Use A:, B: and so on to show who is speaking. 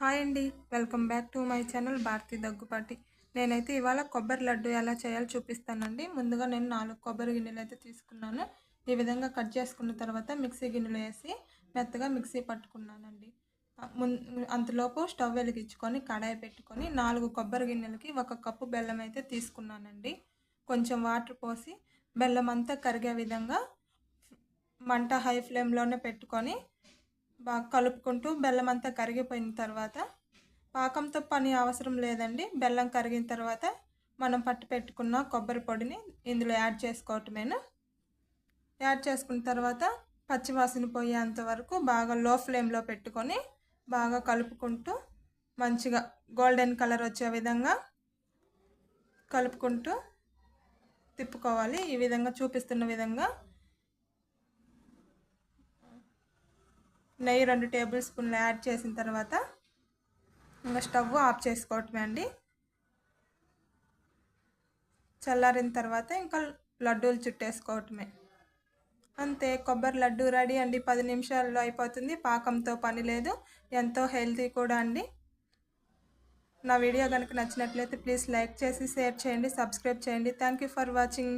A: Hi అండి. Welcome back to my channel Bharathi Daggubati. నేనైతే ఇవాళ కొబ్బరి లడ్డు ఎలా చేయాలో చూపిస్తానండి. ముందుగా నేను నాలుగు కొబ్బరి గిన్నెలు అయితే తీసుకున్నాను. ఈ విధంగా కట్ చేసుకున్న తర్వాత మిక్సీ గిన్నెలు వేసి మెత్తగా మిక్సీ పట్టుకున్నానండి. అంతలోపు స్టవ్ వెలిగించుకొని కడాయి పెట్టుకొని నాలుగు కొబ్బరి గిన్నెలకి ఒక కప్పు బెల్లం అయితే తీసుకున్నానండి. కొంచెం వాటర్ పోసి బెల్లం అంతా కరిగే విధంగా మంట హై ఫ్లేమ్లోనే పెట్టుకొని బాగా కలుపుకుంటూ బెల్లం అంతా కరిగిపోయిన తర్వాత పాకంతో పని అవసరం లేదండి. బెల్లం కరిగిన తర్వాత మనం పట్టు పెట్టుకున్న కొబ్బరి పొడిని ఇందులో యాడ్ చేసుకోవటమేను? యాడ్ చేసుకున్న తర్వాత పచ్చివాసన పోయేంత వరకు బాగా లో ఫ్లేమ్లో పెట్టుకొని బాగా కలుపుకుంటూ మంచిగా గోల్డెన్ కలర్ వచ్చే విధంగా కలుపుకుంటూ తిప్పుకోవాలి. ఈ విధంగా చూపిస్తున్న విధంగా నెయ్యి రెండు టేబుల్ స్పూన్లు యాడ్ చేసిన తర్వాత ఇంకా స్టవ్ ఆఫ్ చేసుకోవటమే అండి. చల్లారిన తర్వాత ఇంకా లడ్డూలు చుట్టేసుకోవటమే. అంతే కొబ్బరి లడ్డు రెడీ అండి. పది నిమిషాల్లో అయిపోతుంది. పాకంతో పని లేదు. ఎంతో హెల్తీ కూడా అండి. నా వీడియో కనుక నచ్చినట్లయితే ప్లీజ్ లైక్ చేసి షేర్ చేయండి సబ్స్క్రైబ్ చేయండి. Thank you for watching.